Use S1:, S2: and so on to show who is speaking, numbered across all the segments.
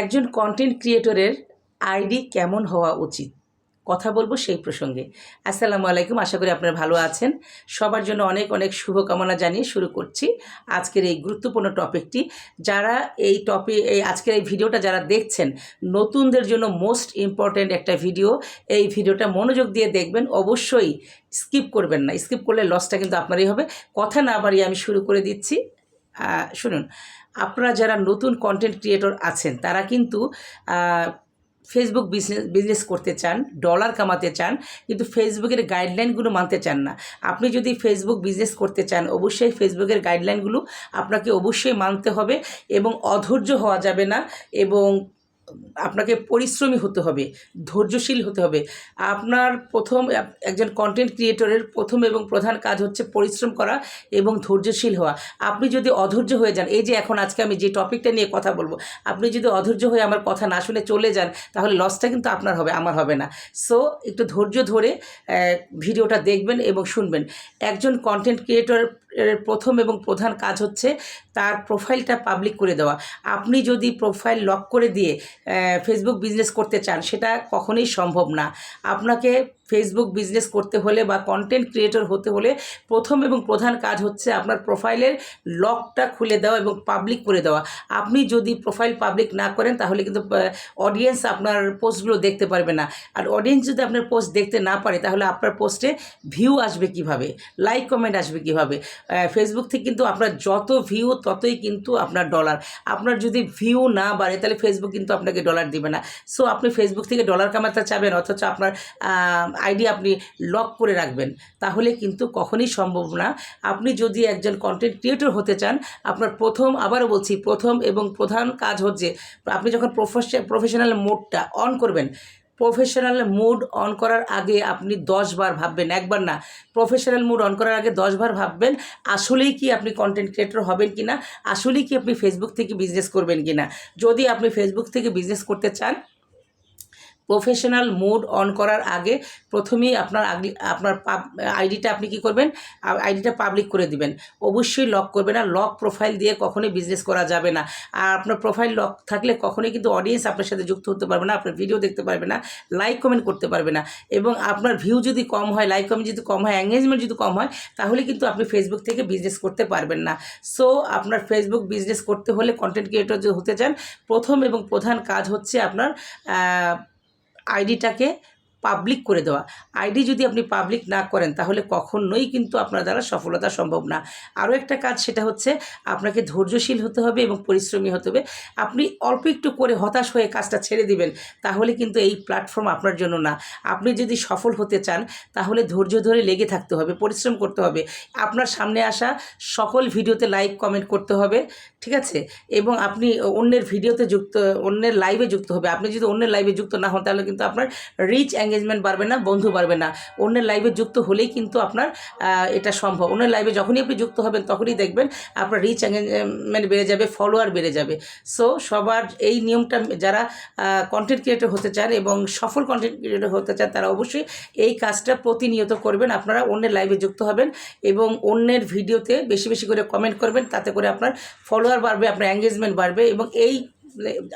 S1: একজন content ক্রিয়েটরের ID কেমন হওয়া উচিত? কথা বলব সেই প্রসঙ্গে। আসসালামু আলাইকুম, আশা করি আপনারা ভালো আছেন। সবার জন্য অনেক অনেক শুভকামনা জানিয়ে শুরু করছি আজকের এই গুরুত্বপূর্ণ টপিকটি। যারা এই টপিক এই আজকের এই ভিডিওটা যারা দেখছেন, নতুনদের জন্য মোস্ট ইম্পর্ট্যান্ট একটা ভিডিও। এই ভিডিওটা মনোযোগ দিয়ে দেখবেন, অবশ্যই স্কিপ করবেন না। স্কিপ করলে লসটা কিন্তু আপনারই হবে। কথা না বাড়িয়ে আমি শুরু করে দিচ্ছি। শুনুন, আপনারা যারা নতুন কন্টেন্ট ক্রিয়েটর আছেন, তারা কিন্তু ফেসবুক বিজনেস বিজনেস করতে চান ডলার কামাতে চান, কিন্তু ফেসবুকের গাইডলাইনগুলো মানতে চান না। আপনি যদি ফেসবুক বিজনেস করতে চান, অবশ্যই ফেসবুকের গাইডলাইনগুলো আপনাকে অবশ্যই মানতে হবে এবং অধৈর্য হওয়া যাবে না এবং আপনাকে পরিশ্রমী হতে হবে, ধৈর্যশীল হতে হবে। আপনার প্রথম একজন কন্টেন্ট ক্রিয়েটরের প্রথম এবং প্রধান কাজ হচ্ছে পরিশ্রম করা এবং ধৈর্যশীল হওয়া। আপনি যদি অধৈর্য হয়ে যান, এই যে এখন আজকে আমি যে টপিকটা নিয়ে কথা বলব, আপনি যদি অধৈর্য হয়ে আমার কথা না শুনে চলে যান, তাহলে লসটা কিন্তু আপনার হবে, আমার হবে না। সো একটু ধৈর্য ধরে ভিডিওটা দেখবেন এবং শুনবেন। একজন কন্টেন্ট ক্রিয়েটরের প্রথম এবং প্রধান কাজ হচ্ছে তার প্রোফাইলটা পাবলিক করে দেওয়া। আপনি যদি প্রোফাইল লক করে দিয়ে ফেসবুক বিজনেস করতে চান, সেটা কখনোই সম্ভব না। আপনাকে ফেসবুক বিজনেস করতে হলে বা কন্টেন্ট ক্রিয়েটর হতে হলে প্রথম এবং প্রধান কাজ হচ্ছে আপনার প্রোফাইলের লকটা খুলে দেওয়া এবং পাবলিক করে দেওয়া। আপনি যদি প্রোফাইল পাবলিক না করেন তাহলে কিন্তু অডিয়েন্স আপনার পোস্টগুলো দেখতে পারবে না। আর অডিয়েন্স যদি আপনার পোস্ট দেখতে না পারে তাহলে আপনার পোস্টে ভিউ আসবে কীভাবে? লাইক কমেন্ট আসবে কীভাবে? ফেসবুক থেকে কিন্তু আপনার যত ভিউ ততই কিন্তু আপনার ডলার আপনার যদি ভিউ না বাড়ে তাহলে ফেসবুক কিন্তু আপনাকে ডলার দিবে না। সো আপনি ফেসবুক থেকে ডলার কামাতে চাবেন, অথচ আপনার আইডি আপনি লক করে রাখবেন, তাহলে কিন্তু কখনই সম্ভব না। আপনি যদি একজন কন্টেন্ট ক্রিয়েটর হতে চান, আপনার প্রথম, আবারও বলছি, প্রথম এবং প্রধান কাজ হচ্ছে, আপনি যখন প্রফেশন প্রফেশনাল মোডটা অন করবেন প্রফেশনাল মুড অন করার আগে আপনি দশবার ভাববেন, একবার না প্রফেশনাল মুড অন করার আগে দশবার ভাববেন, আসলেই কি আপনি কন্টেন্ট ক্রিয়েটর হবেন কি না আসলেই কি আপনি ফেসবুক থেকে বিজনেস করবেন কি না যদি আপনি ফেসবুক থেকে বিজনেস করতে চান প্রফেশনাল মোড অন করার আগে প্রথমেই আপনার আগলি- আপনার আইডিটা আপনি কি করবেন? আইডিটা পাবলিক করে দিবেন। অবশ্যই লক করবে না। লক প্রোফাইল দিয়ে কখনোই বিজনেস করা যাবে না। আর আপনার প্রোফাইল লক থাকলে কখনোই কিন্তু অডিয়েন্স আপনার সাথে যুক্ত হতে পারবে না, আপনার ভিডিও দেখতে পারবে না লাইক কমেন্ট করতে পারবে না। এবং আপনার ভিউ যদি কম হয় লাইক কমেন্ট যদি কম হয় এঙ্গেজমেন্ট যদি কম হয়, তাহলে কিন্তু আপনি ফেসবুক থেকে বিজনেস করতে পারবেন না। সো আপনার ফেসবুক বিজনেস করতে হলে কন্টেন্ট ক্রিয়েটর যদি হতে চান, প্রথম এবং প্রধান কাজ হচ্ছে আপনার আইডিটাকে পাবলিক করে দেওয়া। আইডি যদি আপনি পাবলিক না করেন, তাহলে কখনোই কিন্তু আপনার দ্বারা সফলতা সম্ভব না। আরও একটা কাজ, সেটা হচ্ছে আপনাকে ধৈর্যশীল হতে হবে এবং পরিশ্রমী হতে হবে। আপনি অল্প একটু করে হতাশ হয়ে কাজটা ছেড়ে দিবেন, তাহলে কিন্তু এই প্ল্যাটফর্ম আপনার জন্য না। আপনি যদি সফল হতে চান, তাহলে ধৈর্য ধরে লেগে থাকতে হবে, পরিশ্রম করতে হবে। আপনার সামনে আসা সকল ভিডিওতে লাইক কমেন্ট করতে হবে, ঠিক আছে? এবং আপনি অন্যের ভিডিওতে যুক্ত, অন্যের লাইভে যুক্ত হবে। আপনি যদি অন্যের লাইভে যুক্ত না হন, তাহলে কিন্তু আপনার রিচ এঙ্গেজমেন্ট বাড়বে না, বন্ধু বাড়বে না। অন্যের লাইভে যুক্ত হলেই কিন্তু আপনার এটা সম্ভব। অন্যের লাইভে যখনই আপনি যুক্ত হবেন, তখনই দেখবেন আপনার রিচ এঙ্গেজমেন্ট বেড়ে যাবে ফলোয়ার বেড়ে যাবে। সো সবার এই নিয়মটা যারা কন্টেন্ট ক্রিয়েটর হতে চান এবং সফল কন্টেন্ট ক্রিয়েটর হতে চান, তারা অবশ্যই এই কাজটা প্রতিনিয়ত করবেন। আপনারা অন্যের লাইভে যুক্ত হবেন এবং অন্যের ভিডিওতে বেশি বেশি করে কমেন্ট করবেন, তাতে করে আপনার ফলোয়ার বাড়বে, আপনার এঙ্গেজমেন্ট বাড়বে এবং এই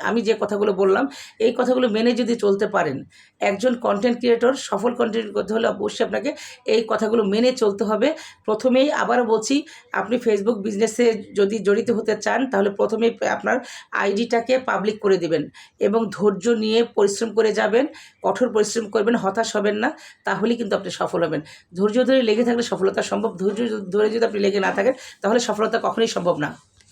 S1: আমি যে কথাগুলো বললাম, এই কথাগুলো মেনে যদি চলতে পারেন, একজন কন্টেন্ট ক্রিয়েটর সফল কন্টেন্ট করতে হলে অবশ্যই আপনাকে এই কথাগুলো মেনে চলতে হবে। প্রথমেই আবারও বলছি, আপনি ফেসবুক বিজনেসে যদি জড়িত হতে চান, তাহলে প্রথমেই আপনার আইডিটাকে পাবলিক করে দিবেন এবং ধৈর্য নিয়ে পরিশ্রম করে যাবেন, কঠোর পরিশ্রম করবেন, হতাশ হবেন না, তাহলেই কিন্তু আপনি সফল হবেন। ধৈর্য ধরে লেগে থাকলে সফলতা সম্ভব, ধৈর্য ধরে যদি আপনি লেগে না থাকেন, তাহলে সফলতা কখনোই সম্ভব না।